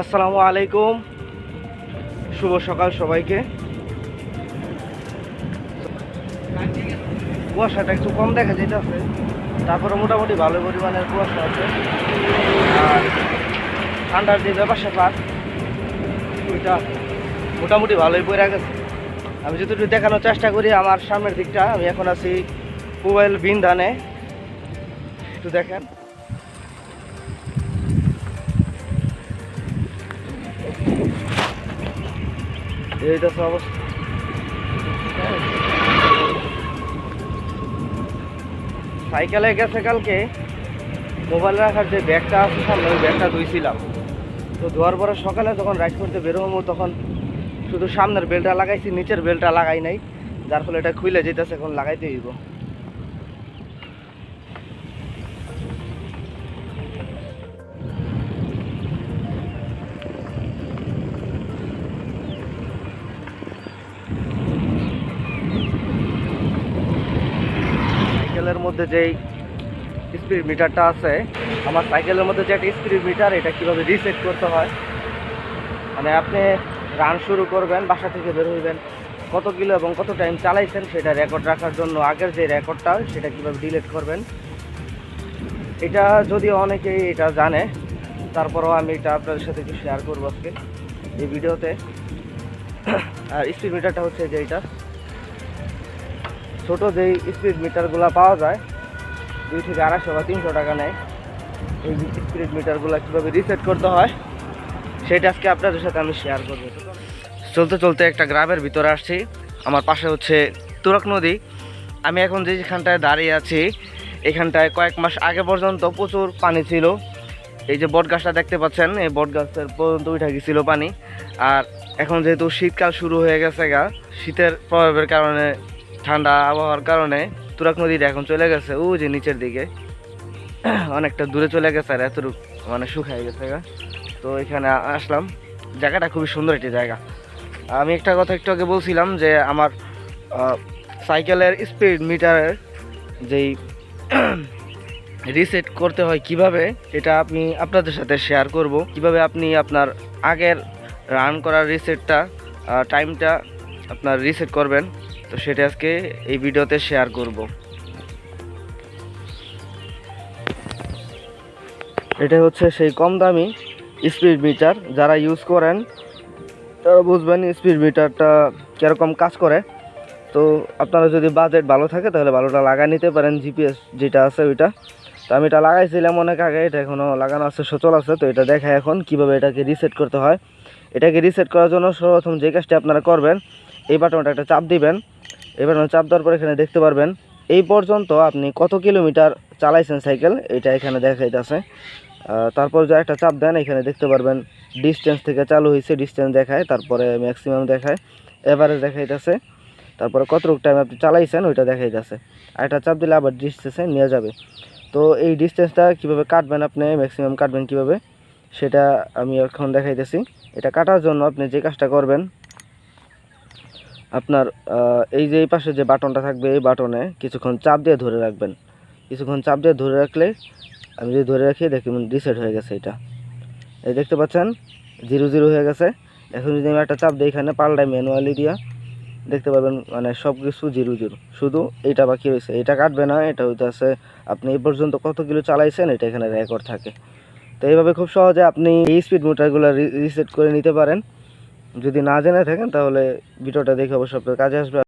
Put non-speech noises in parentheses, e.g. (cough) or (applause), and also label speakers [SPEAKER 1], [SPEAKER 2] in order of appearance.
[SPEAKER 1] আসসালামু আলাইকুম। শুভ সকাল সবাইকে। কুয়াশাটা একটু কম দেখা যেতেছে তারপরে মোটামুটি ভালো পরিমাণের কুয়াশা আছে। আর ঠান্ডার যে ব্যাপার স্যাপার ওইটা মোটামুটি ভালোই পড়ে গেছে। আমি যতটুকু দেখানোর চেষ্টা করি আমার সামনের দিকটা, আমি এখন আছি মোবাইল বিন্ধানে একটু দেখেন। অবস্থা সাইকেলে গেছে কালকে। মোবাইল রাখার যে ব্যাগটা আছে সামনে, ওই ব্যাগটা ধুইছিলাম। তো ধোয়ার পরে সকালে যখন রাইড করতে বেরোবো তখন শুধু সামনের বেলটা লাগাইছি, নিচের বেলটা লাগাই নাই। যার ফলে এটা খুলে যেতেছে এখন লাগাইতে হইব। মধ্যে যেই স্পিড মিটারটা আছে, আমার সাইকেলের মধ্যে যে একটা স্পিড মিটার এটা কীভাবে রিসেট করতে হয়? মানে আপনি রান শুরু করবেন, বাসা থেকে বের হইবেন, কত কিলো এবং কত টাইম চালাইছেন সেটা রেকর্ড রাখার জন্য আগের যে রেকর্ডটা সেটা কীভাবে ডিলিট করবেন? এটা যদিও অনেকেই এটা জানে, তারপরেও আমি এটা আপনাদের সাথে একটু শেয়ার করব আজকে এই ভিডিওতে। (coughs) আর স্পিড মিটারটা হচ্ছে যে এটা। ছোট যেই স্পিড মিটারগুলো পাওয়া যায়, দুই থেকে আড়াইশো বা তিনশো টাকা নেয়। এই স্পিড মিটারগুলো কীভাবে রিসেট করতে হয়, সেটা আজকে আপনাদের সাথে আমি শেয়ার করব। চলতে চলতে একটা গ্রামের ভিতরে আসছি। আমার পাশে হচ্ছে তুরক নদী। আমি এখন যেখানটায় দাঁড়িয়ে আছি, এখানটায় কয়েক মাস আগে পর্যন্ত প্রচুর পানি ছিল। এই যে বট গাছটা দেখতে পাচ্ছেন, এই বট গাছের পর্যন্ত উঠে গেছিল পানি। আর এখন যেহেতু শীতকাল শুরু হয়ে গেছে গা, শীতের প্রভাবের কারণে ঠান্ডা আবহাওয়ার কারণে তুরাক নদীটা এখন চলে গেছে ও যে নিচের দিকে। (clears throat) অনেকটা দূরে চলে গেছে আর এতটুকু মানে শুকায় গেছে তো এখানে আসলাম। জায়গাটা খুবই সুন্দর একটি জায়গা। আমি একটা কথা একটু আগে বলছিলাম যে আমার সাইকেলের স্পিড মিটারের যেই (clears throat) রিসেট করতে হয় কীভাবে এটা আপনি আপনাদের সাথে শেয়ার করব। কীভাবে আপনি আপনার আগের রান করার রিসেটটা টাইমটা আপনার রিসেট করবেন। তো সেটা আজকে এই ভিডিওতে শেয়ার করব। এটা হচ্ছে সেই কম দামি স্পিড মিটার যারা ইউজ করেন, তারা বুঝবেন স্পিড মিটারটা কীরকম কাজ করে। তো আপনারা যদি বাজেট ভালো থাকে, তাহলে ভালোটা লাগাই নিতে পারেন জিপিএস যেটা আছে ওইটা। তো আমি এটা লাগাইছিলাম অনেক আগে, এটা এখনও লাগানো আছে, সচল আছে। তো এটা দেখায় এখন কীভাবে এটাকে রিসেট করতে হয়। এটাকে রিসেট করার জন্য সর্বপ্রথম যে কাজটি আপনারা করবেন, এই বাটনটা একটা চাপ দিবেন। বাটনে চাপ দেওয়ার পর এখানে দেখতে পারবেন, এই পর্যন্ত আপনি কত কিলোমিটার চালাইছেন সাইকেল? এটা এখানে দেখাইতেছে। তারপর যে একটা চাপ দেন, এখানে দেখতে পারবেন ডিস্টেন্স থেকে চালু হয়েছে ডিস্টেন্স দেখায়, তারপরে ম্যাক্সিমাম দেখায় এভারেজ দেখাইতেছে। তারপরে কতটুকু টাইম আপনি চালাইছেন, ওইটা দেখাইতেছে। আর একটা চাপ দিলে আবার ডিস্টেন্সে নিয়ে যাবে। তো এই ডিস্টেন্সটা কীভাবে কাটবেন আপনি ম্যাক্সিমাম কাটবেন কীভাবে, সেটা আমি এখন দেখাইতেছি। এটা কাটার জন্য আপনি যে কাজটা করবেন আপনার এই যে এই পাশে যে বাটনটা থাকবে, এই বাটনে কিছুক্ষণ চাপ দিয়ে ধরে রাখবেন। কিছুক্ষণ চাপ দিয়ে ধরে রাখলে, আমি যদি ধরে রাখি দেখুন রিসেট হয়ে গেছে এটা। এই দেখতে পাচ্ছেন? জিরো জিরো হয়ে গেছে। এখন যদি আমি একটা চাপ দিই, এখানে পাল্টাই ম্যানুয়ালি দিয়া, দেখতে পারবেন মানে সব কিছু জিরো জিরো শুধু এইটা বাকি রয়েছে। এটা কাটবে না, এটা হইতেছে আপনি এই পর্যন্ত কত কিলো চালাইছেন, এটা এখানে রেকর্ড থাকে। তো এইভাবে খুব সহজে আপনি এই স্পিড মোটরগুলো রিসেট করে নিতে পারেন। যদি না জেনে থাকেন তাহলে ভিডিওটা দেখে অবশ্যই আপনার কাজে আসবে।